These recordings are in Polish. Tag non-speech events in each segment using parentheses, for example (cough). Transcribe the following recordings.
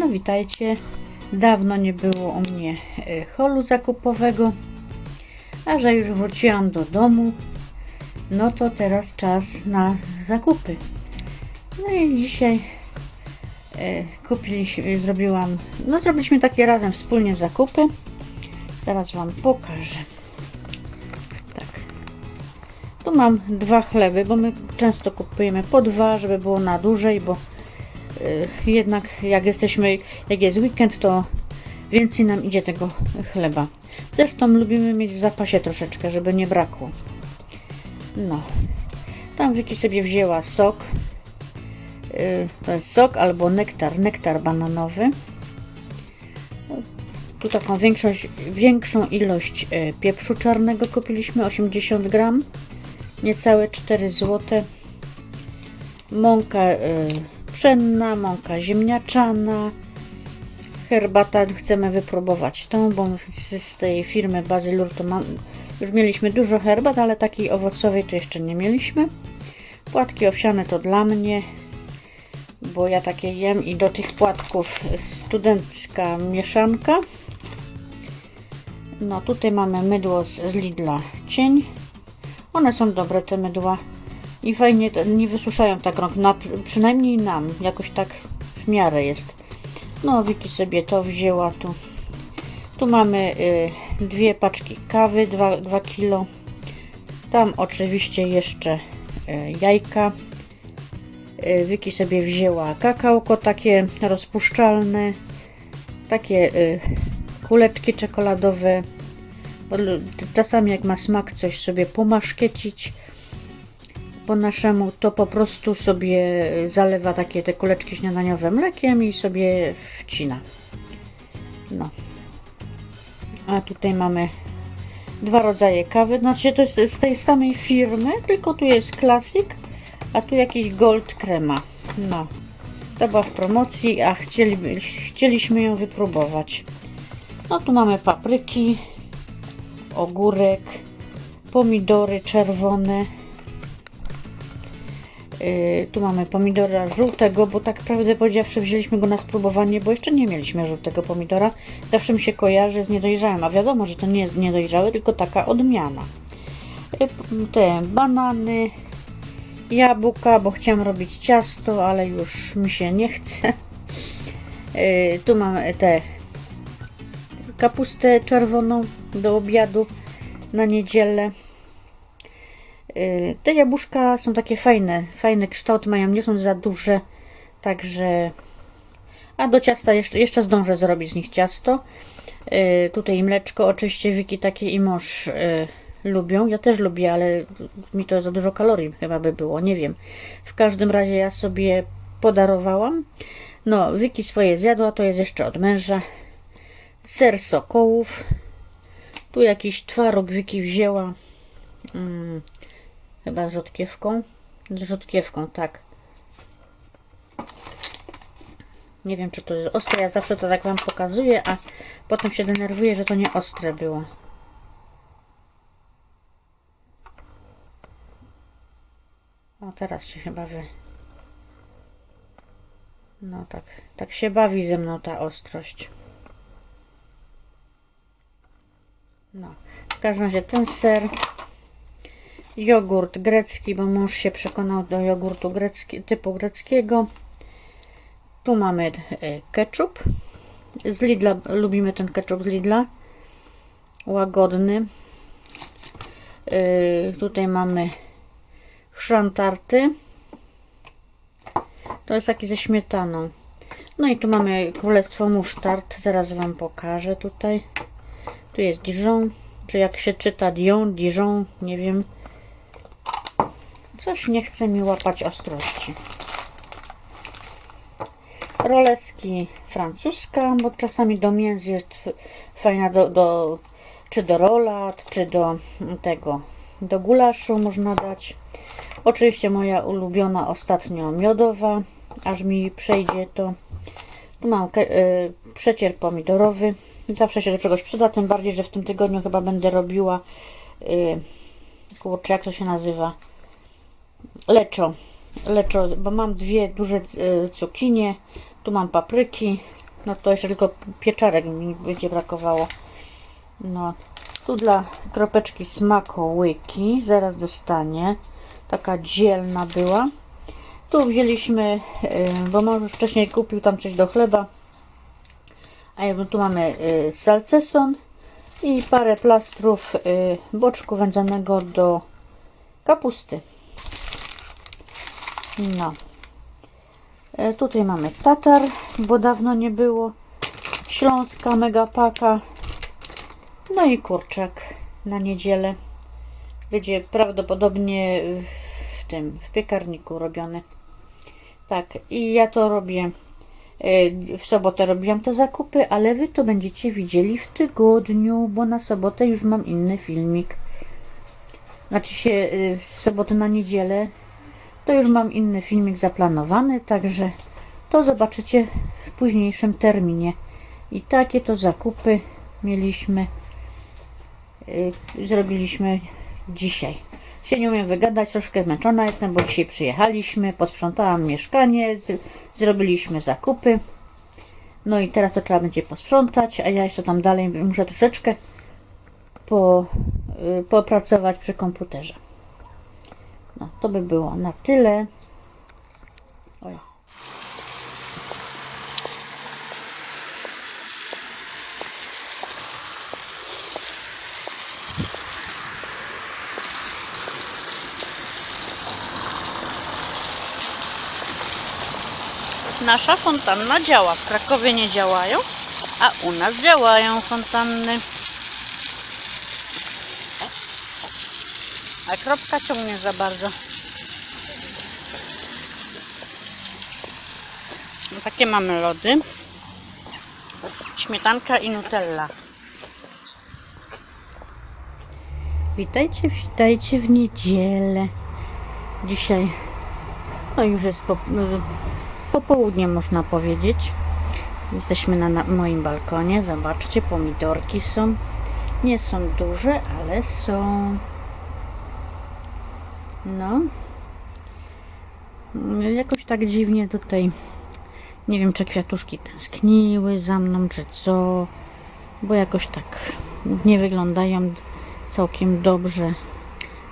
No witajcie. Dawno nie było u mnie e, holu zakupowego, a że już wróciłam do domu, no to teraz czas na zakupy. No i dzisiaj e, kupiliśmy, zrobiłam, no zrobiliśmy takie razem wspólnie zakupy. Zaraz Wam pokażę. Tak. Tu mam dwa chleby, bo my często kupujemy po dwa, żeby było na dłużej, bo y, jednak jak jesteśmy, jak jest weekend, to więcej nam idzie tego chleba. Zresztą lubimy mieć w zapasie troszeczkę, żeby nie brakło. No. Tam Wiki sobie wzięła sok. Y, To jest sok albo nektar, nektar bananowy. Tu taką większość, większą ilość y, pieprzu czarnego kupiliśmy, 80 gram. Niecałe 4 zł. Mąka y, pszenna, mąka ziemniaczana. Herbata chcemy wypróbować tą, bo z, tej firmy Bazylur to mam, już mieliśmy dużo herbat, ale takiej owocowej to jeszcze nie mieliśmy. Płatki owsiane to dla mnie, bo ja takie jem i do tych płatków studencka mieszanka. No tutaj mamy mydło z, z Lidla cień. One są dobre te mydła i fajnie nie wysuszają tak rąk, na, przynajmniej nam jakoś tak w miarę jest. No Wiki sobie to wzięła tu. Tu mamy y, dwie paczki kawy, 2 kilo. Tam oczywiście jeszcze y, jajka. Y, Wiki sobie wzięła kakałko takie rozpuszczalne. Takie y, kuleczki czekoladowe. Czasami jak ma smak coś sobie pomaszkiecić po naszemu, to po prostu sobie zalewa takie te kuleczki śniadaniowe mlekiem i sobie wcina. No. A tutaj mamy dwa rodzaje kawy. Znaczy to jest z tej samej firmy, tylko tu jest klasik, a tu jakiś gold krema. No. To była w promocji, a chcieli, chcieliśmy ją wypróbować. No tu mamy papryki, ogórek, pomidory czerwone. Yy, tu mamy pomidora żółtego, bo tak prawdę powiedziawszy wzięliśmy go na spróbowanie, bo jeszcze nie mieliśmy żółtego pomidora. Zawsze mi się kojarzy z niedojrzałym, a wiadomo, że to nie jest niedojrzały, tylko taka odmiana. Yy, te banany, jabłka, bo chciałam robić ciasto, ale już mi się nie chce. Yy, tu mamy te kapustę czerwoną do obiadu na niedzielę. Yy, Te jabłuszka są takie fajne, fajny kształt mają, nie są za duże, także... A do ciasta jeszcze, jeszcze zdążę zrobić z nich ciasto. Yy, Tutaj mleczko, oczywiście Wiki takie i mąż yy, lubią. Ja też lubię, ale mi to za dużo kalorii chyba by było, nie wiem. W każdym razie ja sobie podarowałam. No, Wiki swoje zjadła, to jest jeszcze od męża. Ser sokołów. Tu jakiś twaróg Wiki wzięła. Mm, chyba rzodkiewką. Rzodkiewką, tak. Nie wiem, czy to jest ostre. Ja zawsze to tak Wam pokazuję, a potem się denerwuję, że to nie ostre było. O, teraz się chyba wy... No tak, tak się bawi ze mną ta ostrość. No, w każdym razie ten ser, jogurt grecki, bo mąż się przekonał do jogurtu grecki, typu greckiego. Tu mamy e, ketchup. Z Lidla, lubimy ten ketchup z Lidla. Łagodny. E, Tutaj mamy chrzan tarty. To jest taki ze śmietaną. No i tu mamy królestwo musztard. Zaraz Wam pokażę tutaj. Tu jest Dijon, czy jak się czyta Dion, Dijon, nie wiem. Coś nie chce mi łapać ostrości. Roleski francuska, bo czasami do mięs jest fajna do, do czy do rolat, czy do tego, do gulaszu można dać. Oczywiście moja ulubiona ostatnio miodowa, aż mi przejdzie to. Tu mam y, przecier pomidorowy. Zawsze się do czegoś przyda, tym bardziej, że w tym tygodniu chyba będę robiła y, kurczę, jak to się nazywa? Leczo. Leczo, bo mam dwie duże y, cukinie. Tu mam papryki. No to jeszcze tylko pieczarek mi będzie brakowało. No, tu dla kropeczki smakołyki, zaraz dostanie. Taka dzielna była. Tu wzięliśmy, y, bo mąż już wcześniej kupił tam coś do chleba. A jakby tu mamy y, salceson i parę plastrów boczku wędzonego do kapusty. No. E, Tutaj mamy tatar, bo dawno nie było. Śląska megapaka. No i kurczak na niedzielę. Będzie prawdopodobnie w tym, w piekarniku robiony. Tak, i ja to robię. e, W sobotę robiłam te zakupy, ale wy to będziecie widzieli w tygodniu, bo na sobotę już mam inny filmik. Znaczy się e, w sobotę na niedzielę to już mam inny filmik zaplanowany, także to zobaczycie w późniejszym terminie. I takie to zakupy mieliśmy, yy, zrobiliśmy dzisiaj. Się nie umiem wygadać, troszkę zmęczona jestem, bo dzisiaj przyjechaliśmy, posprzątałam mieszkanie, zrobiliśmy zakupy. No i teraz to trzeba będzie posprzątać, a ja jeszcze tam dalej muszę troszeczkę po, yy, popracować przy komputerze. No, to by było na tyle. Oj. Nasza fontanna działa. W Krakowie nie działają, a u nas działają fontanny. A kropka ciągnie za bardzo. No, takie mamy lody. Śmietanka i nutella. Witajcie, witajcie w niedzielę. Dzisiaj, no już jest po, no, popołudnie można powiedzieć. Jesteśmy na, na moim balkonie. Zobaczcie, pomidorki są. Nie są duże, ale są. No. Jakoś tak dziwnie tutaj. Nie wiem, czy kwiatuszki tęskniły za mną, czy co. Bo jakoś tak nie wyglądają całkiem dobrze.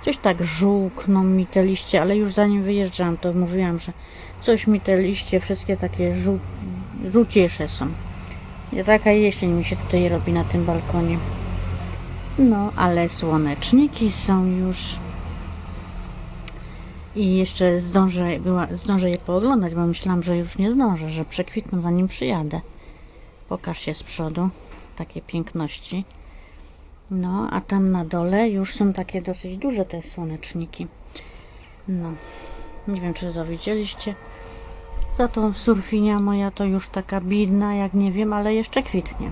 Coś tak żółkną mi te liście, ale już zanim wyjeżdżałam, to mówiłam, że coś mi te liście wszystkie takie żół, żółciesze są. I taka jesień mi się tutaj robi na tym balkonie. No, ale słoneczniki są już. I jeszcze zdążę, była, zdążę je pooglądać, bo myślałam, że już nie zdążę, że przekwitną zanim przyjadę. Pokaż się z przodu. Takie piękności. No, a tam na dole już są takie dosyć duże te słoneczniki. No, nie wiem, czy to widzieliście. Za to surfinia moja to już taka bidna, jak nie wiem, ale jeszcze kwitnie.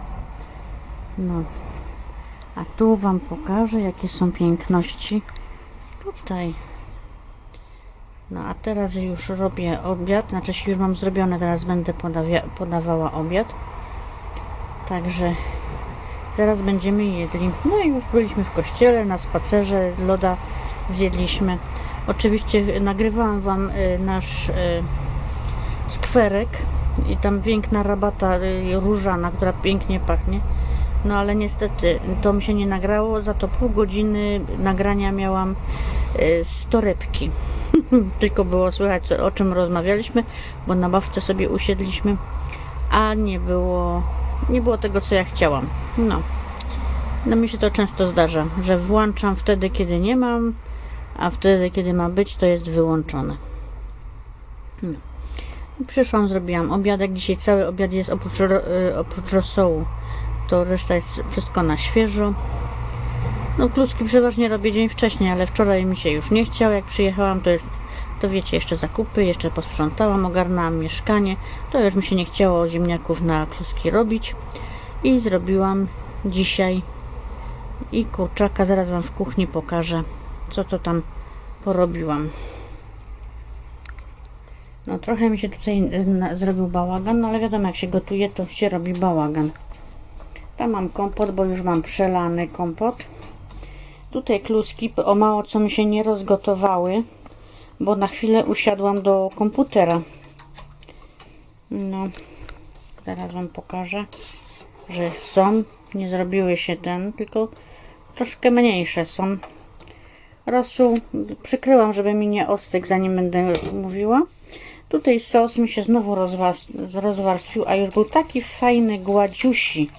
No, a tu Wam pokażę, jakie są piękności. Tutaj. No a teraz już robię obiad, znaczy już mam zrobione, zaraz będę podawia, podawała obiad. Także zaraz będziemy jedli. No i już byliśmy w kościele, na spacerze, loda zjedliśmy. Oczywiście nagrywałam Wam y, nasz y, skwerek i tam piękna rabata y, różana, która pięknie pachnie. No ale niestety to mi się nie nagrało, za to pół godziny nagrania miałam z torebki. (laughs) Tylko było słychać o czym rozmawialiśmy, bo na bawce sobie usiedliśmy, a nie było, nie było tego co ja chciałam. No. No mi się to często zdarza, że włączam wtedy kiedy nie mam, a wtedy kiedy ma być to jest wyłączone. No. Przyszłam, zrobiłam obiadek. Dzisiaj cały obiad jest oprócz, y, oprócz rosołu. To reszta jest wszystko na świeżo. No kluski przeważnie robię dzień wcześniej, ale wczoraj mi się już nie chciało. Jak przyjechałam, to już, to wiecie, jeszcze zakupy, jeszcze posprzątałam, ogarnęłam mieszkanie. To już mi się nie chciało ziemniaków na kluski robić. I zrobiłam dzisiaj i kurczaka. Zaraz Wam w kuchni pokażę, co to tam porobiłam. No trochę mi się tutaj y, na- zrobił bałagan, no ale wiadomo jak się gotuje, to się robi bałagan. Tam mam kompot, bo już mam przelany kompot. Tutaj kluski, o mało co mi się nie rozgotowały, bo na chwilę usiadłam do komputera. No, Zaraz Wam pokażę, że są. Nie zrobiły się ten, tylko troszkę mniejsze są. Rosół przykryłam, żeby mi nie ostygł, zanim będę mówiła. Tutaj sos mi się znowu rozwarstwił, a już był taki fajny, gładziusi,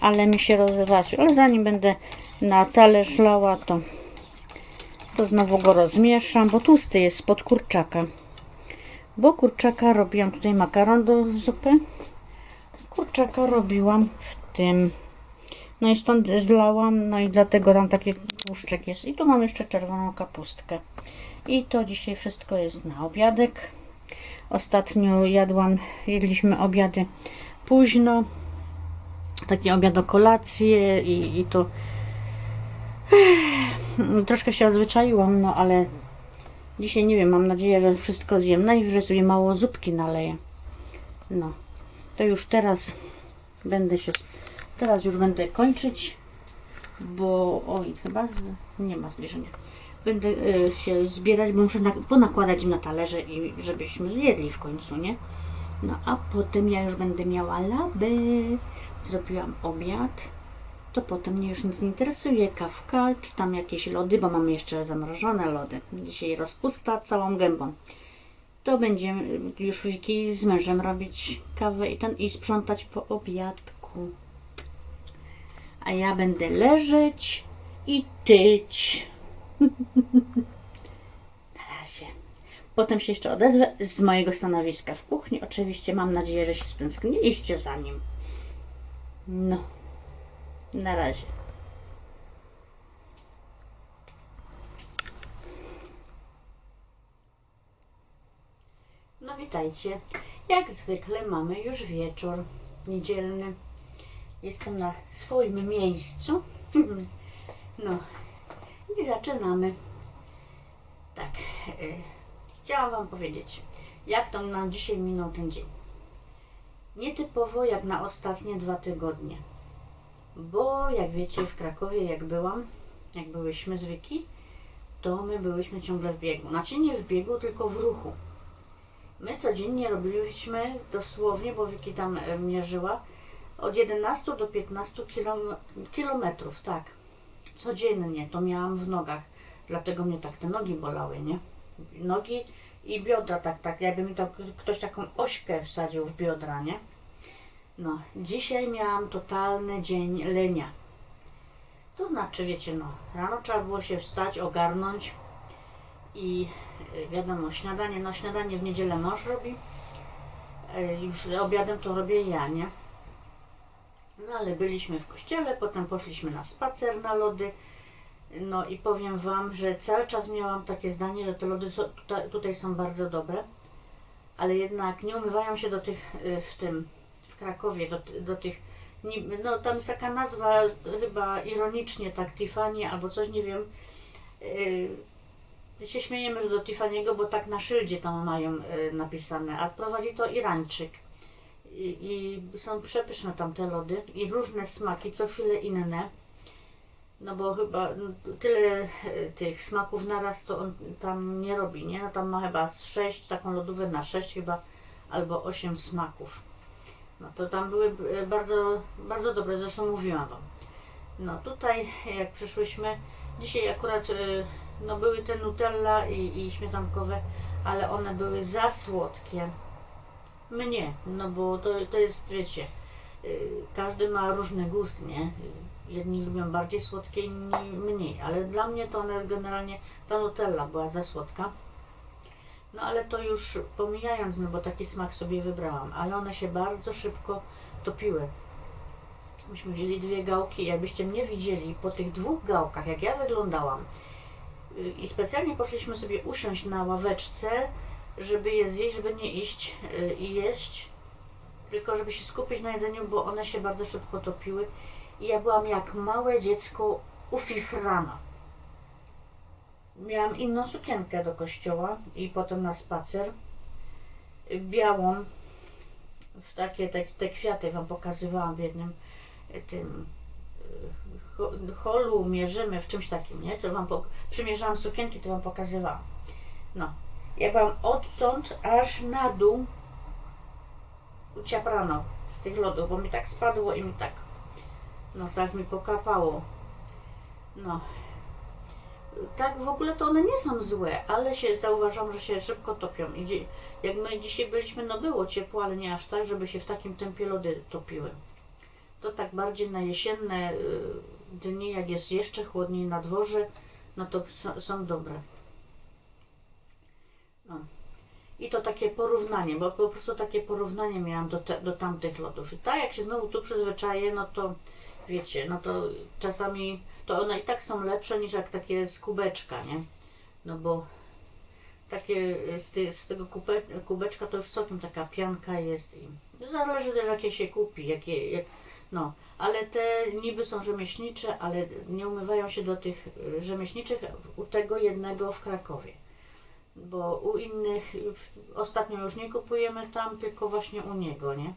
ale mi się rozwarstwił. Ale zanim będę na talerz lała, to, to znowu go rozmieszam, bo tłusty jest spod kurczaka. Bo kurczaka robiłam tutaj makaron do zupy. Kurczaka robiłam w tym. No i stąd zlałam, no i dlatego tam taki tłuszczek jest. I tu mam jeszcze czerwoną kapustkę. I to dzisiaj wszystko jest na obiadek. Ostatnio jadłam, jedliśmy obiady późno. Taki obiad o kolację i, i to troszkę się odzwyczaiłam, no ale dzisiaj nie wiem, mam nadzieję, że wszystko zjem. Najwyżej sobie mało zupki naleję. No, to już teraz będę się, teraz już będę kończyć, bo oj, chyba z, nie ma zbliżenia. Będę y, się zbierać, bo muszę na, ponakładać im na talerze i żebyśmy zjedli w końcu, nie? No a potem ja już będę miała labę. Zrobiłam obiad. To potem mnie już nic nie interesuje. Kawka, czy tam jakieś lody, bo mamy jeszcze zamrożone lody. Dzisiaj rozpusta całą gębą. To będziemy już Wiki z mężem robić kawę i ten i sprzątać po obiadku. A ja będę leżeć i tyć. (laughs) Na razie. Potem się jeszcze odezwę z mojego stanowiska w kuchni. Oczywiście mam nadzieję, że się stęskniliście za nim. No. Na razie. No witajcie. Jak zwykle mamy już wieczór niedzielny. Jestem na swoim miejscu. (laughs) No i zaczynamy. Tak. y, Chciałam Wam powiedzieć, jak to nam dzisiaj minął ten dzień. Nietypowo jak na ostatnie dwa tygodnie. Bo jak wiecie, w Krakowie jak byłam, jak byłyśmy z Wiki, to my byłyśmy ciągle w biegu. Znaczy nie w biegu, tylko w ruchu. My codziennie robiliśmy dosłownie, bo Wiki tam e, mierzyła, od 11 do 15 kilom, kilometrów, tak. Codziennie to miałam w nogach. Dlatego mnie tak te nogi bolały, nie? Nogi i biodra, tak, tak, jakby mi to ktoś taką ośkę wsadził w biodra, nie? No, dzisiaj miałam totalny dzień lenia. To znaczy, wiecie, no, rano trzeba było się wstać, ogarnąć i y, wiadomo, śniadanie, no śniadanie w niedzielę mąż robi, y, już obiadem to robię ja, nie? No ale byliśmy w kościele, potem poszliśmy na spacer na lody, no i powiem Wam, że cały czas miałam takie zdanie, że te lody tutaj, tutaj są bardzo dobre, ale jednak nie umywają się do tych y, w tym, w Krakowie, do, do tych, no tam jest taka nazwa chyba ironicznie, tak Tiffany albo coś, nie wiem. Yy, się śmiejemy, że do Tiffany'ego, bo tak na szyldzie tam mają y, napisane, a prowadzi to Irańczyk. I, I są przepyszne tam te lody i różne smaki, co chwilę inne. No bo chyba no, tyle e, tych smaków naraz to on tam nie robi, nie? No tam ma chyba z 6, taką lodówkę na 6 chyba, albo 8 smaków. No to tam były e, bardzo, bardzo dobre, zresztą mówiłam Wam. No tutaj jak przyszłyśmy, dzisiaj akurat e, no były te Nutella i, i śmietankowe, ale one były za słodkie. Mnie, no bo to, to jest, wiecie, y, każdy ma różny gust, nie? Jedni lubią bardziej słodkie, inni mniej, ale dla mnie to one generalnie, ta Nutella była za słodka. No ale to już pomijając, no bo taki smak sobie wybrałam, ale one się bardzo szybko topiły. Myśmy wzięli dwie gałki, jakbyście mnie widzieli po tych dwóch gałkach, jak ja wyglądałam y, i specjalnie poszliśmy sobie usiąść na ławeczce, żeby je zjeść, żeby nie iść y, i jeść, tylko żeby się skupić na jedzeniu, bo one się bardzo szybko topiły. I ja byłam jak małe dziecko ufifrana. Miałam inną sukienkę do kościoła i potem na spacer. Białą, w takie te, te kwiaty Wam pokazywałam w jednym y, tym ho- holu, mierzymy w czymś takim, nie? To Wam przymierzałam sukienki, to Wam pokazywałam. No, ja byłam odtąd aż na dół uciaprano z tych lodów, bo mi tak spadło i mi tak, no tak mi pokapało. No. Tak w ogóle to one nie są złe, ale się zauważam, że się szybko topią. I jak my dzisiaj byliśmy, no było ciepło, ale nie aż tak, żeby się w takim tempie lody topiły. To tak bardziej na jesienne y, dni, jak jest jeszcze chłodniej na dworze, no to są dobre. No. I to takie porównanie, bo po prostu takie porównanie miałam do, te, do tamtych lodów. I tak jak się znowu tu przyzwyczaję, no to wiecie, no to czasami to one i tak są lepsze niż jak takie z kubeczka, nie? No bo takie z, ty, z tego kube, kubeczka to już całkiem taka pianka jest i zależy też jakie się kupi, jakie, jak, no. Ale te niby są rzemieślnicze, ale nie umywają się do tych rzemieślniczych u tego jednego w Krakowie. Bo u innych ostatnio już nie kupujemy tam, tylko właśnie u niego, nie?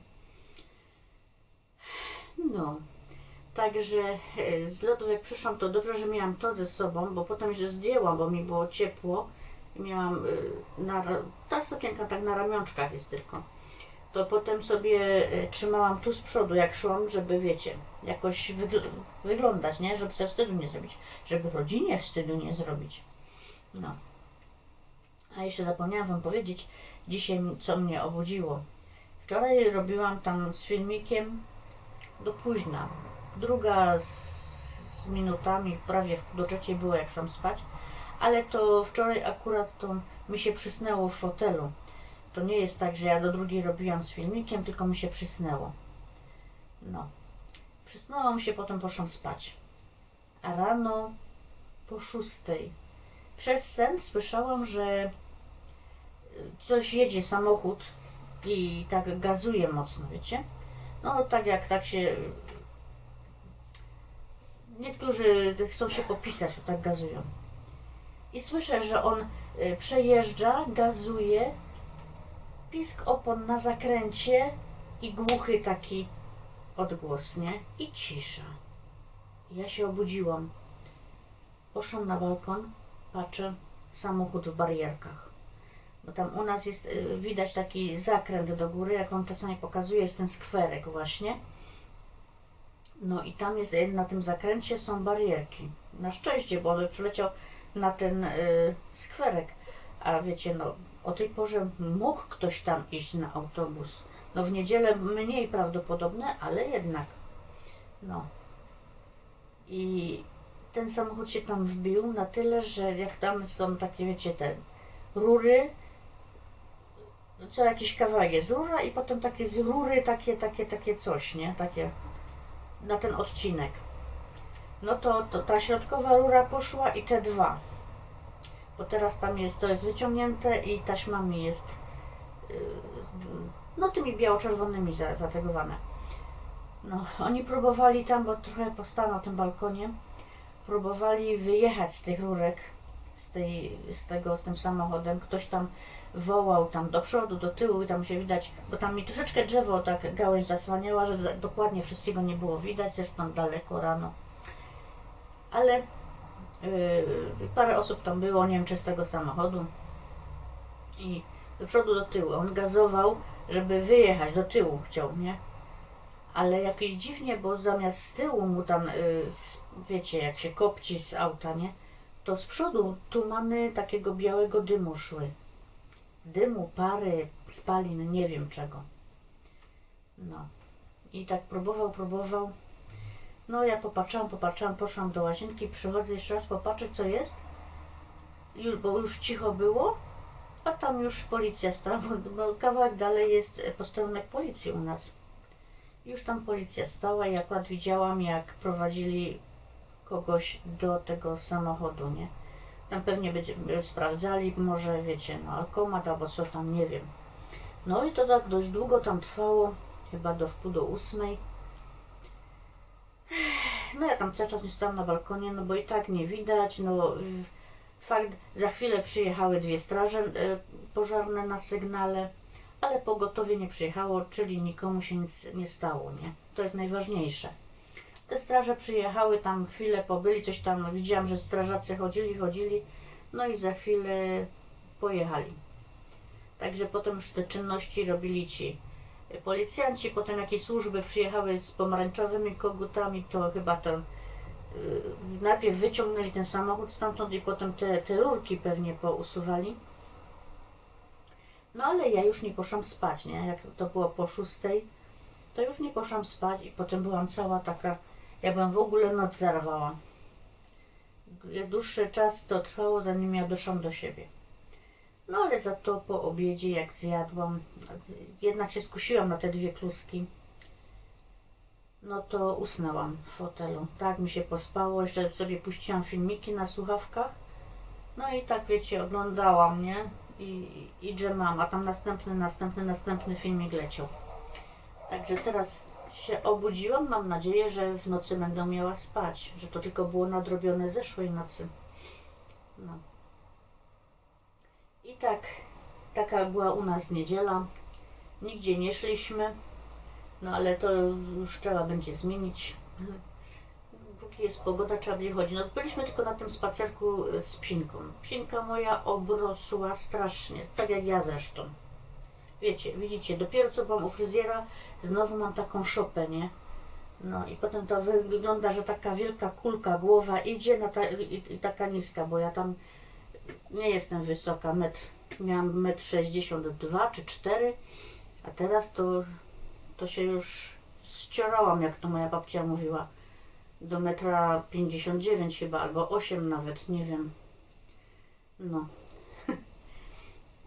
No. Także e, z lodów jak przyszłam, to dobrze, że miałam to ze sobą, bo potem się zdjęłam, bo mi było ciepło. Miałam e, na, ta sukienka tak na ramionczkach jest tylko. To potem sobie e, trzymałam tu z przodu, jak szłam, żeby wiecie, jakoś wygl- wyglądać, nie? Żeby sobie wstydu nie zrobić. Żeby rodzinie wstydu nie zrobić. No. A jeszcze zapomniałam Wam powiedzieć dzisiaj, co mnie obudziło. Wczoraj robiłam tam z filmikiem do późna. Druga z, z minutami, prawie do trzeciej było jak szłam spać, ale to wczoraj akurat to mi się przysnęło w fotelu. To nie jest tak, że ja do drugiej robiłam z filmikiem, tylko mi się przysnęło. No. Przysnęło mi się, potem poszłam spać. A rano po szóstej przez sen słyszałam, że y, coś jedzie samochód i tak gazuje mocno, wiecie? No tak jak tak się Niektórzy chcą się popisać, to tak gazują. I słyszę, że on y, przejeżdża, gazuje, pisk opon na zakręcie i głuchy taki odgłos, nie? I cisza. Ja się obudziłam. Poszłam na balkon, patrzę, samochód w barierkach. Bo tam u nas jest, y, widać taki zakręt do góry, jak on czasami pokazuje, jest ten skwerek właśnie. No i tam jest, na tym zakręcie są barierki. Na szczęście, bo on przyleciał na ten y, skwerek. A wiecie, no o tej porze mógł ktoś tam iść na autobus. No w niedzielę mniej prawdopodobne, ale jednak. No. I ten samochód się tam wbił na tyle, że jak tam są takie, wiecie, te rury, co jakiś kawałek jest rura i potem takie z rury, takie, takie, takie coś, nie? Takie na ten odcinek. No to, to ta środkowa rura poszła i te dwa. Bo teraz tam jest, to jest wyciągnięte i taśmami jest yy, no tymi biało-czerwonymi za- zategowane. No, oni próbowali tam, bo trochę postała na tym balkonie, próbowali wyjechać z tych rurek, z, tej, z tego, z tym samochodem. Ktoś tam wołał tam do przodu, do tyłu i tam się widać, bo tam mi troszeczkę drzewo tak gałęź zasłaniała, że d- dokładnie wszystkiego nie było widać, zresztą daleko rano. Ale yy, parę osób tam było, nie wiem czy z tego samochodu i do przodu, do tyłu. On gazował, żeby wyjechać, do tyłu chciał, nie? Ale jakieś dziwnie, bo zamiast z tyłu mu tam, yy, wiecie, jak się kopci z auta, nie? To z przodu tumany takiego białego dymu szły dymu, pary, spalin, nie wiem czego. No. I tak próbował, próbował. No ja popatrzyłam, popatrzyłam, poszłam do łazienki, przychodzę jeszcze raz popatrzeć co jest. Już, bo już cicho było, a tam już policja stała, bo, kawałek dalej jest posterunek policji u nas. Już tam policja stała i akurat widziałam jak prowadzili kogoś do tego samochodu, nie? Tam pewnie będzie, by sprawdzali, może wiecie, no alkomat albo coś tam, nie wiem. No i to tak dość długo tam trwało, chyba do wpół do ósmej. No ja tam cały czas nie stałam na balkonie, no bo i tak nie widać, no y, fakt, za chwilę przyjechały dwie straże y, pożarne na sygnale, ale pogotowie nie przyjechało, czyli nikomu się nic nie stało, nie? To jest najważniejsze. Te straże przyjechały, tam chwilę pobyli, coś tam widziałam, że strażacy chodzili, chodzili, no i za chwilę pojechali. Także potem już te czynności robili ci policjanci, potem jakieś służby przyjechały z pomarańczowymi kogutami, to chyba to y, najpierw wyciągnęli ten samochód stamtąd i potem te, te rurki pewnie pousuwali. No ale ja już nie poszłam spać, nie? Jak to było po szóstej, to już nie poszłam spać i potem byłam cała taka, jakbym w ogóle noc zerwała. Dłuższy czas to trwało, zanim ja doszłam do siebie. No ale za to po obiedzie, jak zjadłam, jednak się skusiłam na te dwie kluski. No to usnęłam w fotelu. Tak mi się pospało, jeszcze sobie puściłam filmiki na słuchawkach. No i tak wiecie, oglądałam, nie? I, i drzemam, a tam następny, następny, następny filmik leciał. Także teraz się obudziłam. Mam nadzieję, że w nocy będę miała spać, że to tylko było nadrobione zeszłej nocy. No. I tak, taka była u nas niedziela. Nigdzie nie szliśmy, no ale to już trzeba będzie zmienić. Póki jest pogoda, trzeba będzie chodzić. No, byliśmy tylko na tym spacerku z psinką. Psinka moja obrosła strasznie, tak jak ja zresztą. Wiecie, widzicie, dopiero co byłam u fryzjera, znowu mam taką szopę, nie? No i potem to wy- wygląda, że taka wielka kulka głowa idzie na ta, i, i taka niska, bo ja tam nie jestem wysoka, metr, miałam metr 62 czy 4, a teraz to, to się już ściorałam, jak to moja babcia mówiła, do metra 59 chyba, albo 8 nawet, nie wiem. No.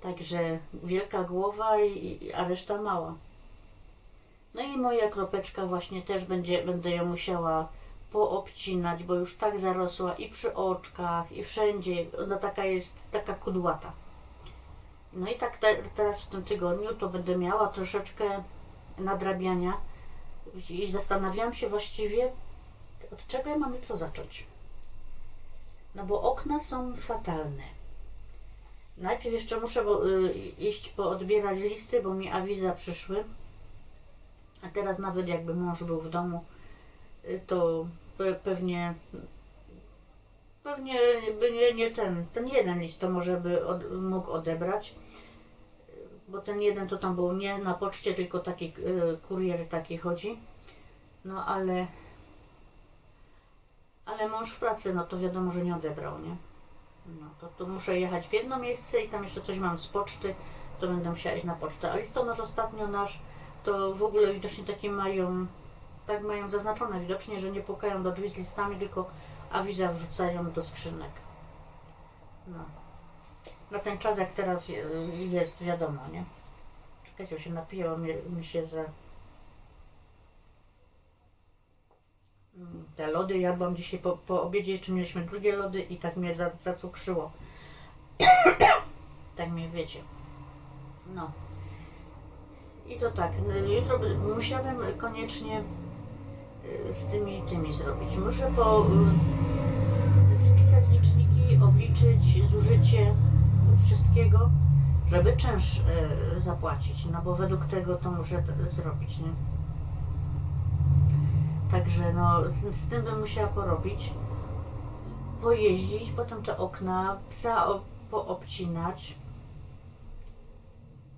Także wielka głowa, i, a reszta mała. No i moja kropeczka właśnie też będzie, będę ją musiała poobcinać, bo już tak zarosła i przy oczkach, i wszędzie. Ona taka jest, taka kudłata. No i tak te, teraz w tym tygodniu to będę miała troszeczkę nadrabiania i zastanawiałam się właściwie, od czego ja mam jutro zacząć. No bo okna są fatalne. Najpierw jeszcze muszę bo, y, iść poodbierać listy, bo mi awiza przyszły. A teraz nawet jakby mąż był w domu, y, to pe- pewnie pewnie by nie, nie ten, ten jeden list to może by od, mógł odebrać. Bo ten jeden to tam był nie na poczcie, tylko taki y, kurier taki chodzi. No ale ale mąż w pracy, no to wiadomo, że nie odebrał, nie? No to, to muszę jechać w jedno miejsce i tam jeszcze coś mam z poczty, to będę musiała iść na pocztę. A listonosz ostatnio nasz, to w ogóle widocznie takie mają, tak mają zaznaczone widocznie, że nie pukają do drzwi z listami, tylko awiza wrzucają do skrzynek. No. Na ten czas jak teraz jest, wiadomo, nie? Czekajcie, się napiło mi, mi się za... Te lody jadłam dzisiaj po, po obiedzie, jeszcze mieliśmy drugie lody i tak mnie za, zacukrzyło. (coughs) tak mnie wiecie. No. I to tak, y, jutro musiałabym koniecznie y, z tymi tymi zrobić. Muszę po y, spisać liczniki, obliczyć zużycie wszystkiego, żeby czynsz y, zapłacić, no bo według tego to muszę zrobić, nie? Także no, z, z tym bym musiała porobić. Pojeździć, potem te okna, psa o, poobcinać.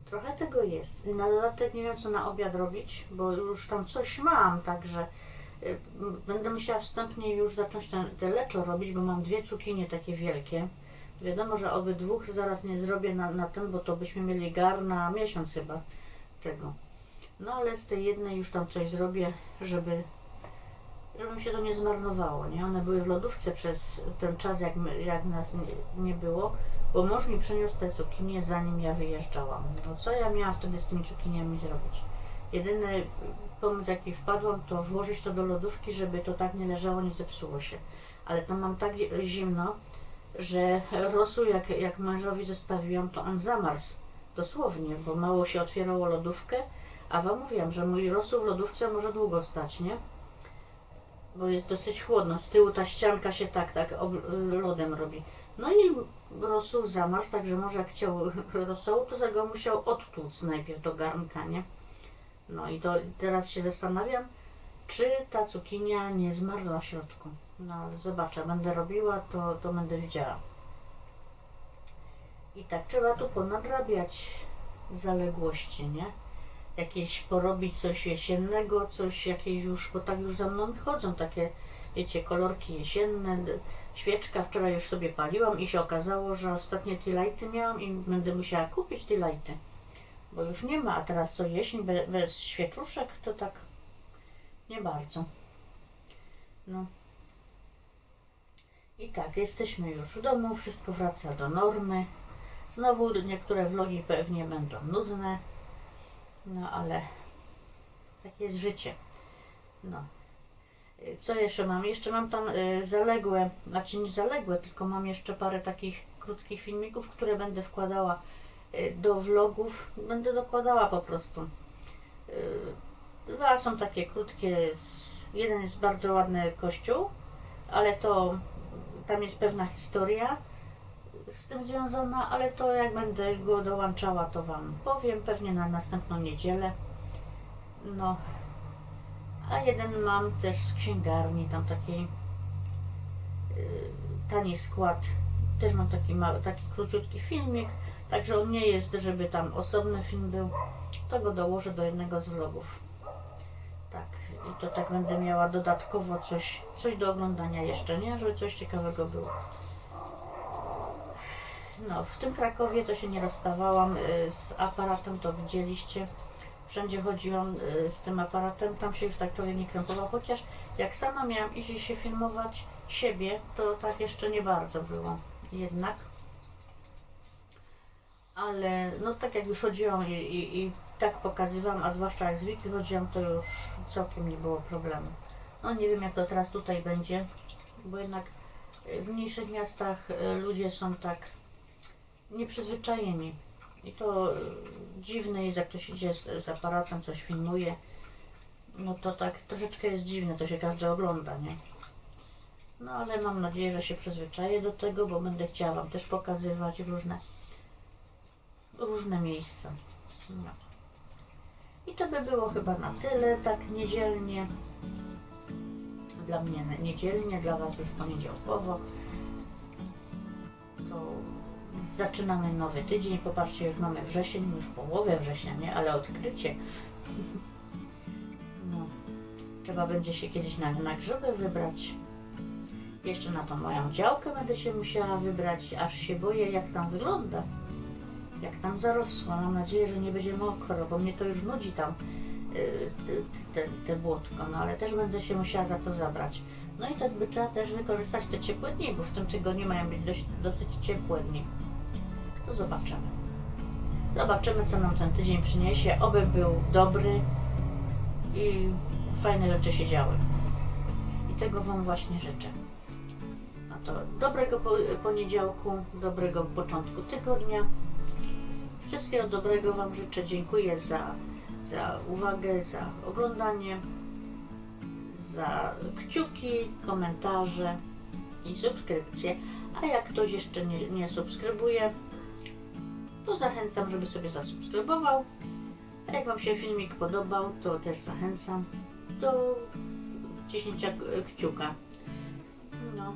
Trochę tego jest. Na dodatek nie wiem co na obiad robić, bo już tam coś mam, także y, będę musiała wstępnie już zacząć ten, te leczo robić, bo mam dwie cukinie takie wielkie. Wiadomo, że obydwóch zaraz nie zrobię na, na ten, bo to byśmy mieli gar na miesiąc chyba tego. No ale z tej jednej już tam coś zrobię, żeby żeby mi się to nie zmarnowało, nie? One były w lodówce przez ten czas, jak, my, jak nas nie, nie było, bo mąż mi przyniósł te cukinie zanim ja wyjeżdżałam. No co ja miałam wtedy z tymi cukiniami zrobić? Jedyny pomysł, jaki wpadłam, to włożyć to do lodówki, żeby to tak nie leżało, nie zepsuło się. Ale tam mam tak zi- zimno, że rosół, jak, jak mężowi zostawiłam, to on zamarzł. Dosłownie, bo mało się otwierało lodówkę, a wam mówiłam, że mój rosół w lodówce może długo stać, nie? Bo jest dosyć chłodno. Z tyłu ta ścianka się tak, tak lodem robi. No i rosół zamarzł, także może jak chciał (laughs) rosołu, to go musiał odtłuc najpierw do garnka, nie? No i to teraz się zastanawiam, czy ta cukinia nie zmarzła w środku. No ale zobaczę, będę robiła, to, to będę widziała. I tak trzeba tu ponadrabiać zaległości, nie? Jakieś porobić coś jesiennego, coś jakieś już, bo tak już za mną chodzą takie, wiecie, kolorki jesienne, świeczka, wczoraj już sobie paliłam i się okazało, że ostatnie lighty miałam i będę musiała kupić lighty, bo już nie ma, a teraz to jesień be, bez świeczuszek, to tak nie bardzo. No. I tak, jesteśmy już w domu, wszystko wraca do normy. Znowu niektóre vlogi pewnie będą nudne, no ale takie jest życie. No. Co jeszcze mam? Jeszcze mam tam y, zaległe, znaczy nie zaległe, tylko mam jeszcze parę takich krótkich filmików, które będę wkładała y, do vlogów. Będę dokładała po prostu. Y, Dwa są takie krótkie. Jeden jest bardzo ładny kościół, ale to tam jest pewna historia z tym związana, ale to jak będę go dołączała, to Wam powiem, pewnie na następną niedzielę. No, a jeden mam też z księgarni, tam taki yy, tani skład. Też mam taki mały, taki króciutki filmik, także on nie jest, żeby tam osobny film był, to go dołożę do jednego z vlogów. Tak, i to tak będę miała dodatkowo coś, coś do oglądania jeszcze, nie? Żeby coś ciekawego było. No, w tym Krakowie to się nie rozstawałam y, z aparatem, to widzieliście. Wszędzie chodziłam y, z tym aparatem, tam się już tak człowiek nie krępował, chociaż jak sama miałam iść się filmować siebie, to tak jeszcze nie bardzo było jednak. Ale no tak jak już chodziłam i, i, i tak pokazywałam, a zwłaszcza jak z Wiki chodziłam, to już całkiem nie było problemu. No nie wiem jak to teraz tutaj będzie, bo jednak y, w mniejszych miastach ludzie są tak nieprzyzwyczajeni. I to y, dziwne jest, jak ktoś idzie z, z aparatem, coś filmuje. No to tak troszeczkę jest dziwne, to się każdy ogląda, nie? No ale mam nadzieję, że się przyzwyczaję do tego, bo będę chciała Wam też pokazywać różne, różne miejsca. No. I to by było chyba na tyle, tak niedzielnie. Dla mnie niedzielnie, dla Was już poniedziałkowo. Zaczynamy nowy tydzień. Popatrzcie, już mamy wrzesień, już połowę września, nie? Ale odkrycie. No. Trzeba będzie się kiedyś na, na grzyby wybrać. Jeszcze na tą moją działkę będę się musiała wybrać, aż się boję, jak tam wygląda. Jak tam zarosła. Mam nadzieję, że nie będzie mokro, bo mnie to już nudzi tam y, te, te błotko. No ale też będę się musiała za to zabrać. No i tak by trzeba też wykorzystać te ciepłe dni, bo w tym tygodniu mają być dość, dosyć ciepłe dni. To zobaczymy. Zobaczymy, co nam ten tydzień przyniesie. Oby był dobry i fajne rzeczy się działy. I tego Wam właśnie życzę. No to dobrego po, poniedziałku, dobrego początku tygodnia. Wszystkiego dobrego Wam życzę. Dziękuję za, za uwagę, za oglądanie, za kciuki, komentarze i subskrypcje. A jak ktoś jeszcze nie, nie subskrybuje, to zachęcam, żeby sobie zasubskrybował. A jak Wam się filmik podobał, to też zachęcam do ciśnięcia kciuka. No,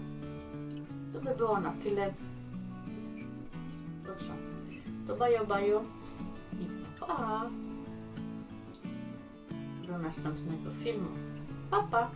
to by było na tyle. To co? To bajo bajo i pa! Do następnego filmu. Pa pa!